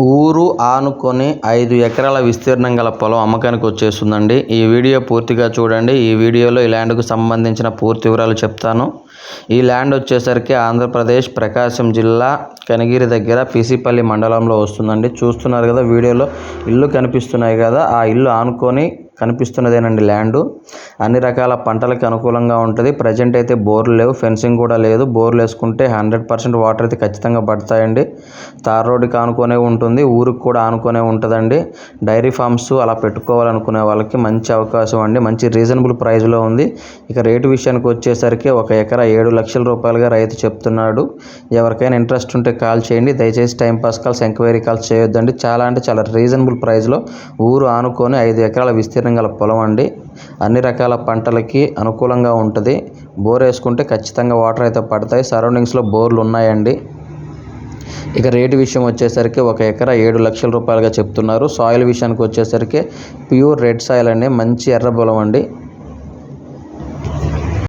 ఊరు ఆనుకొని ఐదు ఎకరాల విస్తీర్ణం గల పొలం అమ్మకానికి వచ్చేస్తుందండి. ఈ వీడియో పూర్తిగా చూడండి. ఈ వీడియోలో ఈ ల్యాండ్కు సంబంధించిన పూర్తి వివరాలు చెప్తాను. ఈ ల్యాండ్ వచ్చేసరికి ఆంధ్రప్రదేశ్ ప్రకాశం జిల్లా కనిగిరి దగ్గర పీసీపల్లి మండలంలో వస్తుందండి. చూస్తున్నారు కదా వీడియోలో ఇల్లు కనిపిస్తున్నాయి కదా. ఆ ఇల్లు ఆనుకొని కనిపిస్తున్నదేనండి ల్యాండ్. అన్ని రకాల పంటలకి అనుకూలంగా ఉంటుంది. ప్రజెంట్ అయితే బోర్లు లేవు ఫెన్సింగ్ కూడా లేదు. బోర్లు వేసుకుంటే హండ్రెడ్ పర్సెంట్ వాటర్ అయితే ఖచ్చితంగా పడతాయండి. తార్ రోడ్డుకి ఆనుకొనే ఉంటుంది ఊరికి కూడా ఆనుకొనే ఉంటుందండి. డైరీ ఫార్మ్స్ అలా పెట్టుకోవాలనుకునే వాళ్ళకి మంచి అవకాశం అండి. మంచి రీజనబుల్ ప్రైస్లో ఉంది. ఇక రేటు విషయానికి వచ్చేసరికి ఒక ఎకరా ఏడు లక్షల రూపాయలుగా రైతు చెప్తున్నాడు. ఎవరికైనా ఇంట్రెస్ట్ ఉంటే కాల్ చేయండి. దయచేసి టైంపాస్ కాల్స్ ఎంక్వైరీ కాల్స్ చేయొద్దండి. చాలా అంటే చాలా రీజనబుల్ ప్రైస్లో ఊరు ఆనుకొని ఐదు ఎకరాల విస్తీర్ణం గల పొలం అండి. అన్ని రకాల పంటలకి అనుకూలంగా ఉంటుంది. బోర్ వేసుకుంటే ఖచ్చితంగా వాటర్ అయితే పడతాయి. సరౌండింగ్స్లో బోర్లు ఉన్నాయండి. ఇక రేటు విషయం వచ్చేసరికి ఒక ఎకరా ఏడు లక్షల రూపాయలుగా చెప్తున్నారు. సాయిల్ విషయానికి వచ్చేసరికి ప్యూర్ రెడ్ సాయిల్ అండి. మంచి ఎర్ర పొలం అండి.